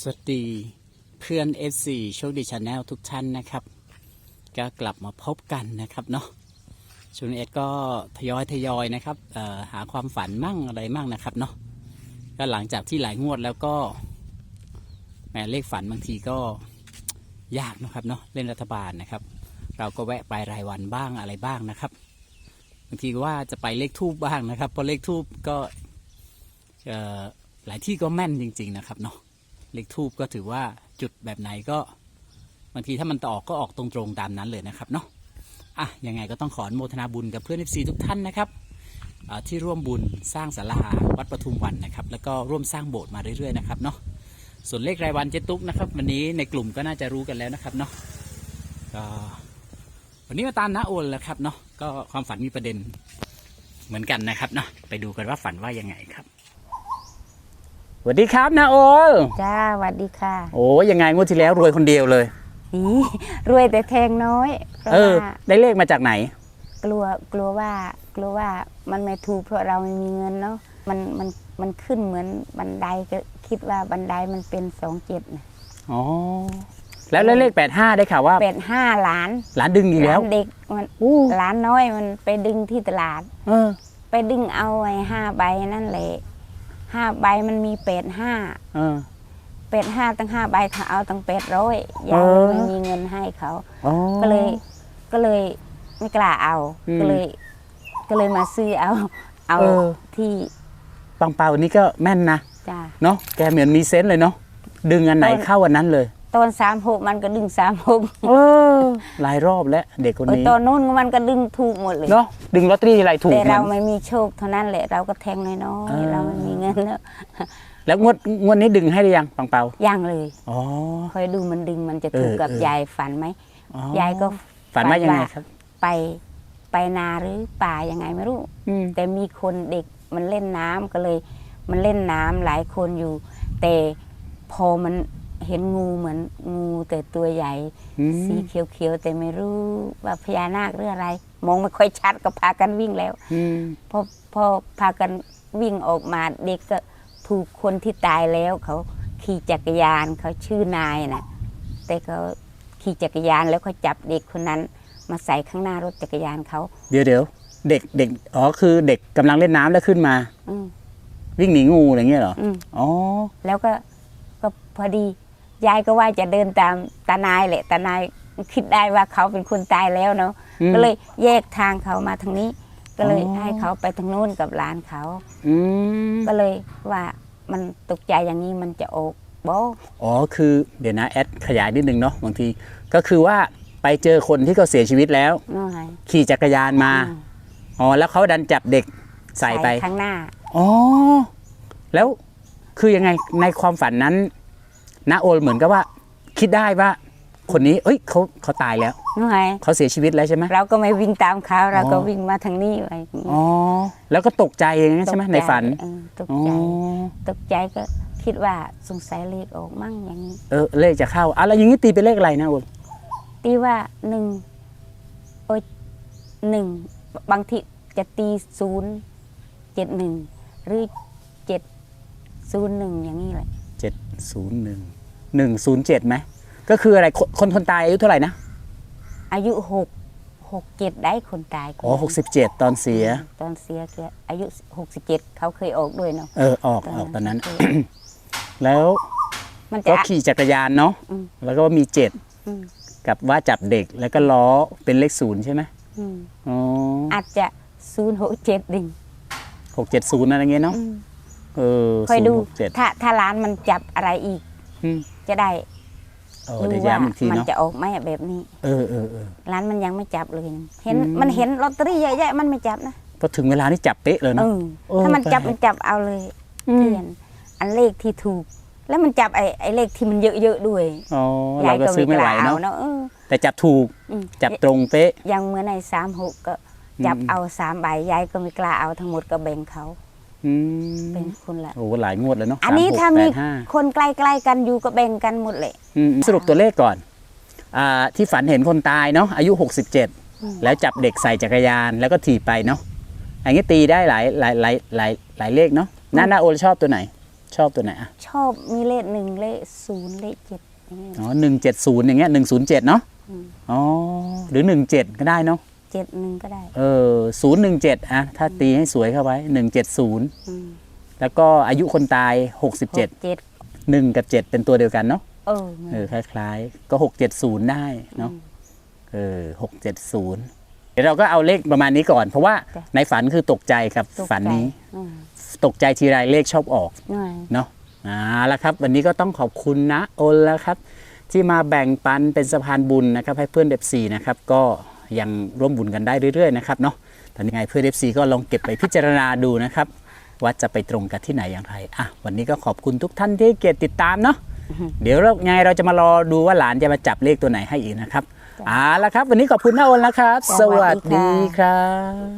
สวัสดีเพื่อน FC โชคดีชาแนลทุกท่านนะครับ ก็กลับมาพบกันนะครับเนาะช่วงนี้เอ็ดก็ทยอยทยอยนะครับหาความฝันมั่งอะไรมั่งนะครับเนาะก็หลังจากที่หลายงวดแล้วก็แหมเลขฝันบางทีก็ยากนะครับเนาะเล่นรัฐบาลนะครับ เราก็แวะไปรายวันบ้างอะไรบ้างนะครับบางทีว่าจะไปเลขทูบบ้างนะครับเพราะเลขทูบก็หลายที่ก็แม่นจริง ๆนะครับเนาะ เลขทูบก็ถือว่าจุดแบบไหนก็บางทีถ้ามันตออกก็ออกตรงๆตามนั้นเลยนะครับเนาะอะยังไงก็ต้องขออนุโมทนาบุญกับเพื่อน FC ทุกท่านนะครับที่ร่วมบุญสร้างศาลาวัดปทุมวันนะครับ แล้วก็ร่วมสร้างโบสถ์มาเรื่อยๆนะครับเนาะส่วนเลขรายวันเจตุกนะครับ วันนี้ในกลุ่มก็น่าจะรู้กันแล้วนะครับเนาะก็วันนี้มาตามนาโอนแล้วครับเนาะก็ความฝันมีประเด็นเหมือนกันนะครับเนาะไปดูกันว่าฝันว่ายังไงครับ สวัสดีครับนาโอลจ้าสวัสดีค่ะ โอ้ยังไงงวดที่แล้วรวยคนเดียวเลยอีรวยแต่แทงน้อยเพราะเออ ว่าได้เลขมาจากไหน กลัวกลัวว่ากลัวว่ามันไม่ถูกเพราะเราไม่มีเงินเนาะมันมันมันขึ้นเหมือนบันไดก็คิดว่าบันไดมันเป็นสองเจ็ดนะอ๋อ แล้วแล้วเลขแปดห้าได้ข่าวว่าเป็ดห้าล้านหลานดึงอีกหแล้ลาวนเด็กมันอู้หลานน้อยมันไปดึงที่ตลาด เออไปดึงเอาไอ้ห้าใบนั่นแหละ ห้าใบมันมีเป็ดห้าเออ เป็ดห้าตั้งห้าใบเขาเอาตั้งเป็ดร้อยเอยังอไม่มีเงินให้เขา อ๋อ ก็เลยก็เลยไม่กล้าเอา อืมก็เลย ก็เลยมาซื้อเอา เอาเออ ที่ปังเปานี่ก็แม่นนะจ้า เนาะแกเหมือนมีเซนส์เลยเนาะดึงอันไหนเออเข้าอันนั้นเลย ตอนสามหกมันก็ดึงสามหกเออหลายรอบแล้วเด็กคนนี้ตอนนู้นมันก็ดึงถูกหมดเลยเนาะดึงลอตเตอรี่ทีไรถูกแต่เหมืเราอนไม่มีโชคเท่านั้นแหละเราก็แทงน้อยเออๆเราไม่มีเงินแล้วแล้วงวดงวดนี้ดึงให้หรือยังปังเปายังเลยอ๋อคอยดูมันดึงมันจะถูกเออกับเออยายฝันไหมอ๋อยายก็ฝันว่ายังไงครับ ไปไปนาหรือป่ายังไงไม่รู้อืมแต่มีคนเด็กมันเล่นน้ำก็เลย มันเล่นน้ำหลายคนอยู่ แต่พอมัน เห็นงูเหมือนงูแต่ตัวใหญ่อืมสีเขียวๆแต่ไม่รู้ว่าพญานาคหรืออะไร มองไม่ค่อยชัดก็พากันวิ่งแล้วอืมพอพอพากันวิ่งออกมาเด็กก็ถูกคนที่ตายแล้ว เขาขี่จักรยานเขาชื่อนายนะแต่เขาขี่จักรยานแล้วเขาจับเด็กคนนั้น มาใส่ข้างหน้ารถจักรยานเขาเดี๋ยวเดี๋ยวเด็กเด็กอ๋อคือเด็กกำลังเล่นน้ำแล้วขึ้นมาอืมวิ่งหนีงูอะไรเงี้ยเหรออืมอ๋อแล้วก็ก็พอดี ยายก็ว่าจะเดินตามตานายแหละตานายคิดได้ว่าเขาเป็นคนตายแล้วเนาะอืม ก็เลยแยกทางเขามาทางนี้ ก็เลยอ๋อ ให้เขาไปทางนู้นกับหลานเขา อืมก็เลยว่ามันตกใจอย่างนี้มันจะออกบออ๋อคือเดี๋ยวนะแอดขยายนิดนึงเนาะบางที ก็คือว่าไปเจอคนที่เขาเสียชีวิตแล้ว น้อยขี่จักรยานมาอืมอ๋อแล้วเขาดันจับเด็กใส่ไปข้างหน้า อ๋อแล้วคือยังไงในความฝันนั้น นาโอลเหมือนกับว่า คิดได้ว่า คนนี้ เอ้ยเขาเขาตายแล้วน้อยเขาเสียชีวิตแล้วใช่ไหม เราก็ไม่วิ่งตามเขาเราก็อ๋อ วิ่งมาทางนี้ไว้อย่างนี้อ๋อ แล้วก็ตกใจอย่างนั้นใช่ไหมตกจในฝันเออตกอ๋อใจตกใจก็คิดว่าสงสัยเลขออกมั่งอย่างนี้ เออเลขจะเข้าอะแล้วอย่างนี้ตีเป็นเลขอะไรนะโอลตีว่าหนึ่งโอ้ยหนึ่งบางทีจะตีศูนย์เจ็ดหนึ่งหรือเจ็ดศูนย์หนึ่งอย่างนี้แหละ เจ็ดศูนย์หนึ่งหนึ่งศูนย์เจ็ดไหมก็คืออะไรคนคนคนตายอายุเท่าไหร่นะอายุหกหกเจ็ดได้คนตายอ๋อหกสิบเจ็ดตอนเสีย ตอนเสียแกอายุหกสิบเจ็ดเขาเคยออกด้วยเนาะเออออกออกตอนนั้นเคยแล้วมันจะ ก็ขี่จักรยานเนาะอืม แล้วก็มีเจ็ดอืมกับว่าจับเด็กแล้วก็ล้อเป็นเลขศูนย์ใช่ไหมอืมอ๋ออาจจะศูนย์หกเจ็ดดิ่งหกเจ็ดศูนย์อะไรเงี้ยเนาะอืม เออคอยดูเจ็ดถ้าถ้าร้านมันจับอะไรอีกจะได้เออรู้เดี๋ยวว่าย้ำอีกทีมันเนาะจะออกไหมแบบนี้ เออเออเออ ร้านมันยังไม่จับเลยนะเห็นอืม มันเห็นลอตเตอรี่เยอะแยะมันไม่จับนะพอถึงเวลานี่จับเป๊ะเลยเอเนาะ อเออถ้ามันจับแปลก มันจับเอาเลยอืมเทียนอันเลขที่ถูก แล้วมันจับไอ้ไอ้เลขที่มันเยอะๆด้วยอ๋อเราก็ซื้อไม่ไหวกล้เนาะเนาะเออแต่จับถูกอืมจับตรงเป๊ะ อย่างเมื่อในสามหกก็จับอืม เอาสามใบยายก็ไม่กล้าเอาทั้งหมดก็แบ่งเขา อืมเป็นคนละ โอ้หลายงวดแล้วเนาะอันนี้สหกถ้ามีแปดห้าคนใกล้ๆกันอยู่ก็แบ่งกันหมดเลย อืมสรุปตัวเลขก่อนอ่าที่ฝันเห็นคนตายเนาะอายุ67 แล้วจับเด็กใส่จักรยานแล้วก็ถีบไปเนาะอันนี้ตีได้หลายหลายหลายหลายหลายเลขเนาะหน้าหน้าโอลชอบตัวไหน ชอบตัวไหนอะชอบมีเลขหนึ่งเลขศูนย์เลขเจ็ดอย่างเงี้ย อ๋อหนึ่งเจ็ดศูนย์อย่างเงี้ยหนึ่งศูนย์เจ็ดเนาะอืม อ๋อหรือหนึ่งเจ็ดก็ได้เนาะ เจ็ดหนึ่งก็ได้เออศูนย์หนึ่งเจ็ดอะถ้าตีให้สวยเข้าไว้หนึ่งเจ็ดศูนย์อืมแล้วก็อายุคนตายหกสิบเจ็ดเจ็ดหนึ่งกับเจ็ดเป็นตัวเดียวกันเนาะเออเออคล้ายๆ ก็หกเจ็ดศูนย์ได้เนาะเออหกเจ็ดศูนย์เดี๋ยวเราก็เอาเลขประมาณนี้ก่อน เพราะว่าในฝันคือตกใจกับตกใจฝันนี้ อืมตกใจทีไรเลขชอบออก หน่อย เนาะอ่าแล้วครับ วันนี้ก็ต้องขอบคุณนะโอนแล้วครับ ที่มาแบ่งปันเป็นสะพานบุญนะครับ ให้เพื่อนเดฟซีนะครับ ก็ ยังร่วมบุญกันได้เรื่อยๆนะครับเนาะตอนนี้ไงเพื่อนเดฟซีก็ลองเก็บไปพิจารณาดูนะครับ ว่าจะไปตรงกับที่ไหนอย่างไรอะวันนี้ก็ขอบคุณทุกท่านที่เกียรติติดตามเนาะเดี๋ยวเราไงเราจะมารอดูว่าหลานจะมาจับเลขตัวไหนให้อีกนะครับเอ่าละครับ วันนี้ขอบคุณน้าโอนแล้วครับ สวัสดีครับ